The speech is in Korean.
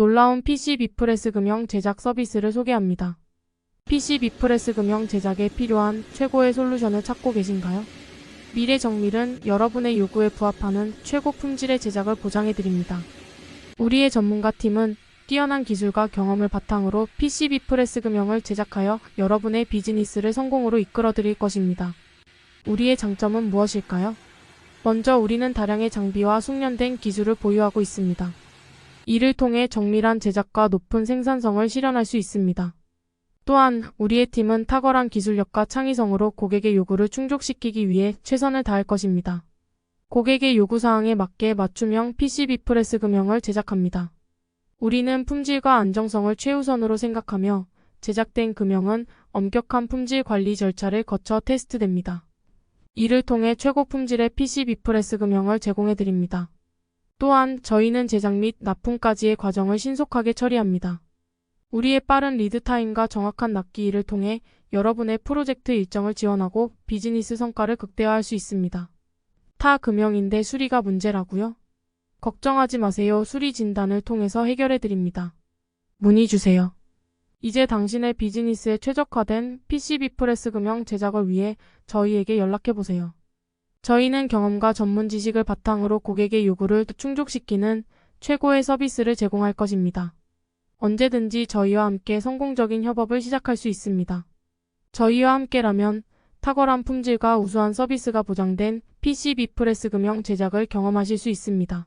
놀라운 PC 비프레스 금형 제작 서비스를 소개합니다. PC 비프레스 금형 제작에 필요한 최고의 솔루션을 찾고 계신가요? 미래 정밀은 여러분의 요구에 부합하는 최고 품질의 제작을 보장해 드립니다. 우리의 전문가 팀은 뛰어난 기술과 경험을 바탕으로 PCB 프레스 금형을 제작하여 여러분의 비즈니스를 성공으로 이끌어 드릴 것입니다. 우리의 장점은 무엇일까요? 먼저 우리는 다량의 장비와 숙련된 기술을 보유하고 있습니다. 이를 통해 정밀한 제작과 높은 생산성을 실현할 수 있습니다. 또한 우리의 팀은 탁월한 기술력과 창의성으로 고객의 요구를 충족시키기 위해 최선을 다할 것입니다. 고객의 요구사항에 맞게 맞춤형 PCB 프레스 금형을 제작합니다. 우리는 품질과 안정성을 최우선으로 생각하며 제작된 금형은 엄격한 품질 관리 절차를 거쳐 테스트됩니다. 이를 통해 최고 품질의 PCB 프레스 금형을 제공해 드립니다. 또한 저희는 제작 및 납품까지의 과정을 신속하게 처리합니다. 우리의 빠른 리드 타임과 정확한 납기 일을 통해 여러분의 프로젝트 일정을 지원하고 비즈니스 성과를 극대화할 수 있습니다. 타 금형인데 수리가 문제라고요? 걱정하지 마세요. 수리 진단을 통해서 해결해 드립니다. 문의 주세요. 이제 당신의 비즈니스에 최적화된 PCB 프레스 금형 제작을 위해 저희에게 연락해 보세요. 저희는 경험과 전문 지식을 바탕으로 고객의 요구를 충족시키는 최고의 서비스를 제공할 것입니다. 언제든지 저희와 함께 성공적인 협업을 시작할 수 있습니다. 저희와 함께라면 탁월한 품질과 우수한 서비스가 보장된 PCB 프레스 금형 제작을 경험하실 수 있습니다.